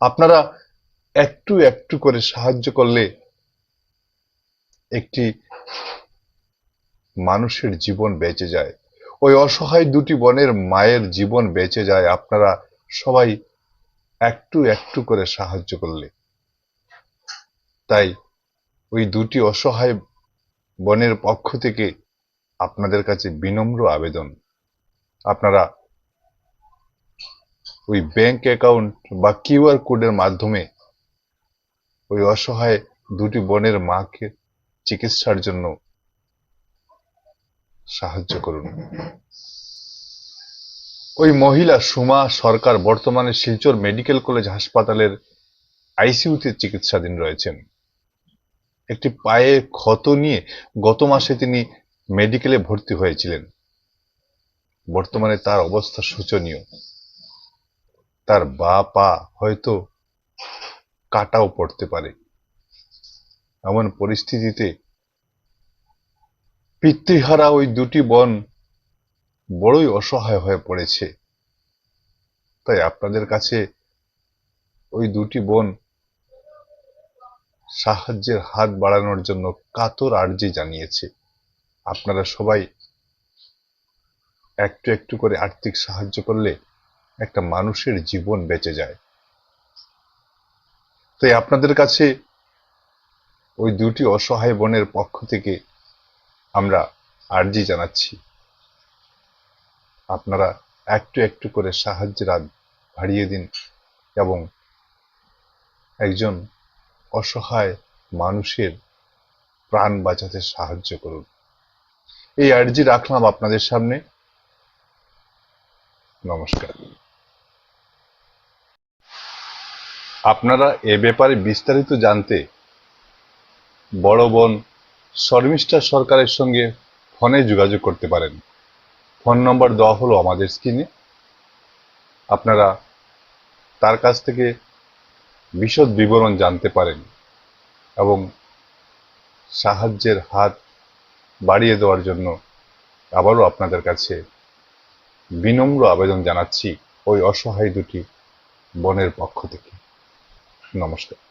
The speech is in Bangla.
আপনারা একটু একটু করে সাহায্য করলে একটি মানুষের জীবন বেঁচে যায়। ওই অসহায় দুটি বনের মায়ের জীবন বেঁচে যায়। আপনারা সবাই একটু একটু করে সাহায্য করলে। তাই ওই দুটি অসহায় বনের পক্ষ থেকে আপনাদের কাছে বিনম্র আবেদন। আপনারা ওই ব্যাংক অ্যাকাউন্ট বা কিউআর কোডের মাধ্যমে ওই অসহায় দুটি বোনের মাকে চিকিৎসার জন্য সাহায্য করুন। ওই মহিলা সুমা সরকার বর্তমানে শিলচর মেডিকেল কলেজ হাসপাতালের আইসিইউতে চিকিৎসাধীন রয়েছেন। একটি পায়ে ক্ষত নিয়ে গত মাসে তিনি মেডিকেলে ভর্তি হয়েছিলেন। বর্তমানে তার অবস্থা শোচনীয়। তার বা পা হয়তো কাটাও পড়তে পারে। এমন পরিস্থিতিতে পিতৃহারা ওই দুটি বন বড়ই অসহায় হয়ে পড়েছে। তাই আপনাদের কাছে ওই দুটি বোন সাহায্যের হাত বাড়ানোর জন্য কাতর আর্জি জানিয়েছে। আপনারা সবাই একটু একটু করে আর্থিক সাহায্য করলে একটা মানুষের জীবন বেঁচে যায়। তাই আপনাদের কাছে ওই দুটি অসহায় বোনের পক্ষ থেকে আমরা আর্জি জানাচ্ছি। আপনারা একটু একটু করে সাহায্যের হাত বাড়িয়ে দিন এবং একজন অসহায় মানুষের প্রাণ বাঁচাতে সাহায্য করুন। এই আর্জি রাখলাম আপনাদের সামনে। নমস্কার। আপনারা এ ব্যাপারে বিস্তারিত জানতে বড় বোন শর্মিষ্ঠা সরকারের সঙ্গে ফোনে যোগাযোগ করতে পারেন। ফোন নম্বর দেওয়া হলো আমাদের স্ক্রিনে। আপনারা তার কাছ থেকে বিশদ বিবরণ জানতে পারেন এবং সাহায্যের হাত বাড়িয়ে দেওয়ার জন্য আবারও আপনাদের কাছে বিনম্র আবেদন জানাচ্ছি ওই অসহায় দুটি বনের পক্ষ থেকে। নমস্কার